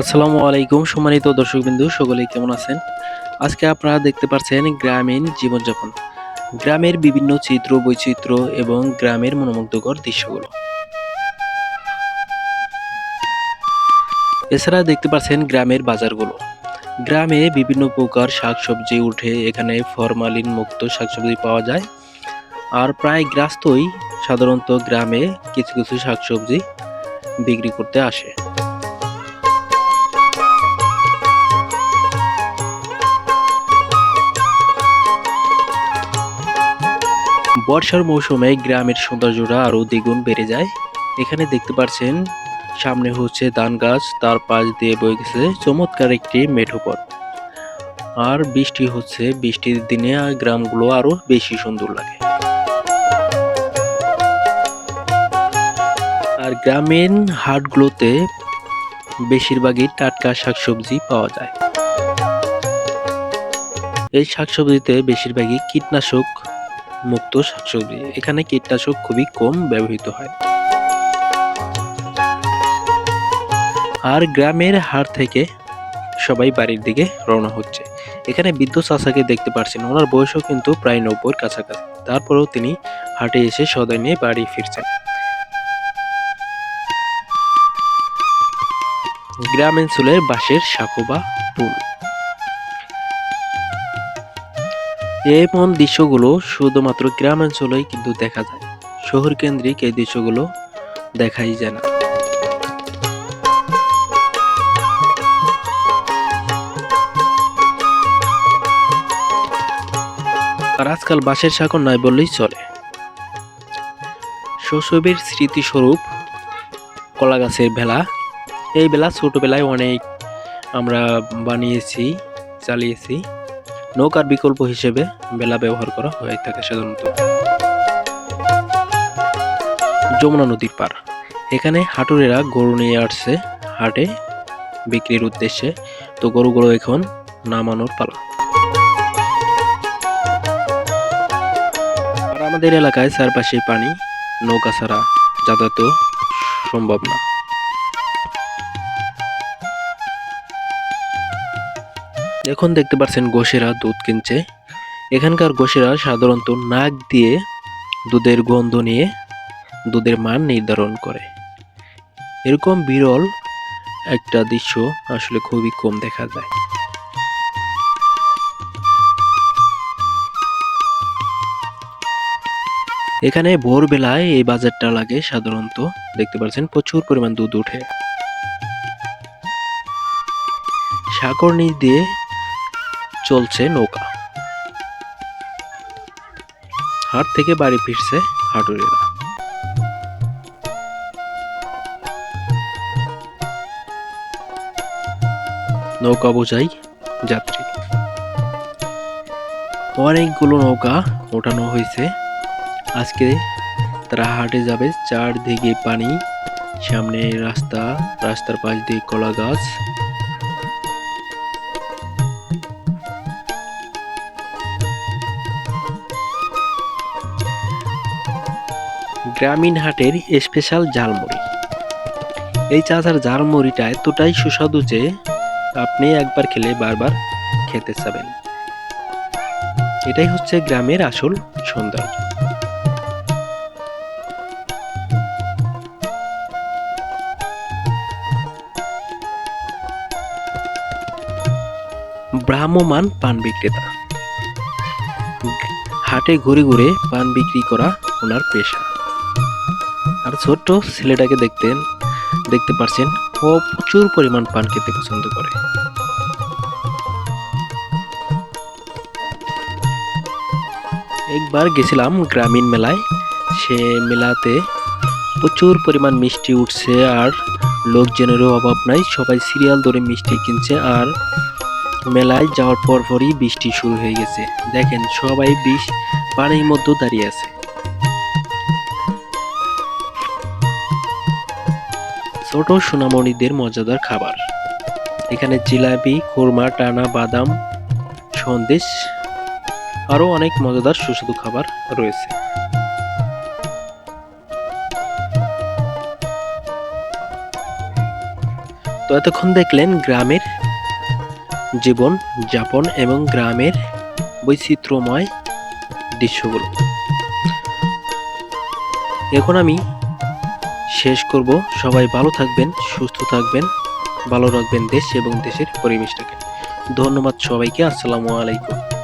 আসসালামু আলাইকুম সম্মানিত দর্শকবিন্দু, সকলেই কেমন আছেন? আজকে আপনারা দেখতে পাচ্ছেন গ্রামীণ জীবনযাপন। গ্রামের বিভিন্ন চিত্র, বৈচিত্র্য এবং গ্রামের মনোমুগ্ধকর দৃশ্যগুলো। এছাড়া দেখতে পাচ্ছেন গ্রামের বাজারগুলো। গ্রামে বিভিন্ন প্রকার শাকসবজি উঠে, এখানে ফরমালিন মুক্ত শাকসবজি পাওয়া যায়। আর প্রায় গ্রাস্তই সাধারণত গ্রামে কিছু কিছু শাকসবজি বিক্রি করতে আসে। বর্ষার মৌসুমে গ্রামের সৌন্দর্যটা আরও দ্বিগুণ বেড়ে যায়। এখানে দেখতে পাচ্ছেন, সামনে হচ্ছে ধান গাছ, তার পাশ দিয়ে বয়ে গেছে চমৎকার একটি মেঠো পথ। আর বৃষ্টি হচ্ছে, বৃষ্টির দিনে গ্রামগুলো আরও বেশি সুন্দর লাগে। আর গ্রামীণ হাটগুলোতে বেশিরভাগই টাটকা শাকসবজি পাওয়া যায়। এই শাকসবজিতে বেশিরভাগই কীটনাশক মুক্ত শাকসবজি। এখানে কীটনাশক খুবই কম ব্যবহৃত হয়। আর গ্রামের হাট থেকে সবাই বাড়ির দিকে রওনা হচ্ছে। এখানে বিদ্যুৎ চাষাকে দেখতে পাচ্ছেন ওনার বয়সও কিন্তু প্রায় নব্বইয়ের কাছাকাছি। তারপরেও তিনি হাটে এসে সদাই নিয়ে বাড়ি ফিরছেন। গ্রামাঞ্চলের বাঁশের সাঁকো বা পুল এমন দৃশ্যগুলো শুধুমাত্র গ্রামাঞ্চলেই কিন্তু দেখা যায়। শহর কেন্দ্রিক এই দৃশ্যগুলো দেখাই যায় না। আর আজকাল বাঁশের সাঁকর নয় বললেই চলে। শৈশবের স্মৃতিস্বরূপ কলা গাছের বেলা এই বেলা ছোটবেলায় অনেক আমরা বানিয়েছি, চালিয়েছি। নৌকার বিকল্প হিসেবে বেলা ব্যবহার করা হয়ে থাকে সাধারণত। যমুনা নদীর পার। এখানে হাটুরেরা গরু নিয়ে আসছে, হাটে বিক্রির উদ্দেশ্যে। তো গরুগুলো এখন নামানোর পালা। আর আমাদের এলাকায় চারপাশে পানি, নৌকা ছাড়া যাতায়াত সম্ভব না। এখন দেখতে পাচ্ছেন গোসেরা দুধ কিনছে। এখানকার গোসেরা সাধারণত নাক দিয়ে দুধের গন্ধ নিয়ে দুধের মান নির্ধারণ করে। এরকম বিরল একটা দৃশ্য আসলে খুবই কম দেখা যায়। এখানে ভোরবেলায় এই বাজারটা লাগে সাধারণত, দেখতে পাচ্ছেন প্রচুর পরিমাণ দুধ উঠে সাগর নিচ দিয়ে চলছে নৌকা। হাট থেকে বাড়ি ফিরছে হাটুরেরা। নৌকা বোঝাই যাত্রী। অনেকগুলো নৌকা ওঠানো হয়েছে। আজকে তারা হাটে যাবে চারদিকে পানি, সামনে রাস্তা, রাস্তার পাশ দিয়ে কলা গাছ। গ্রামীণ হাটের স্পেশাল ঝালমুড়ি। এই চাচার ঝালমুড়িটা এতটাই সুস্বাদু যে আপনি একবার খেলে বারবার খেতে চাবেন। এটাই হচ্ছে গ্রামের আসল সৌন্দর্য। ভ্রাম্যমান পান বিক্রেতা। হাটে ঘুরে ঘুরে পান বিক্রি করা ওনার পেশা। আর ছোট্ট ছেলেটাকে দেখতেন দেখতে পারছেন, ও প্রচুর পরিমাণ পান খেতে পছন্দ করে। একবার গেছিলাম গ্রামীণ মেলায়, সে মেলাতে প্রচুর পরিমাণ মিষ্টি উঠছে আর লোকজনেরও অভাব নাই, সবাই সিরিয়াল ধরে মিষ্টি কিনছে আর মেলায় যাওয়ার পর পরই বৃষ্টি শুরু হয়ে গেছে। দেখেন, সবাই বিষ পানির মধ্যে দাঁড়িয়ে আছে। ছোট সোনামণিদের মজাদার খাবার। এখানে জিলাপি, খুরমা, টানা বাদাম, সন্দেশ, আরও অনেক মজাদার সুস্বাদু খাবার রয়েছে। তো এতক্ষণ দেখলেন গ্রামের জীবন যাপন এবং গ্রামের বৈচিত্র্যময় দৃশ্যগুলো। এখন আমি শেষ করব। সবাই ভালো থাকবেন, সুস্থ থাকবেন, ভালো রাখবেন দেশ এবং দেশের পরিবেশটাকে। ধন্যবাদ সবাইকে, আসসালামু আলাইকুম।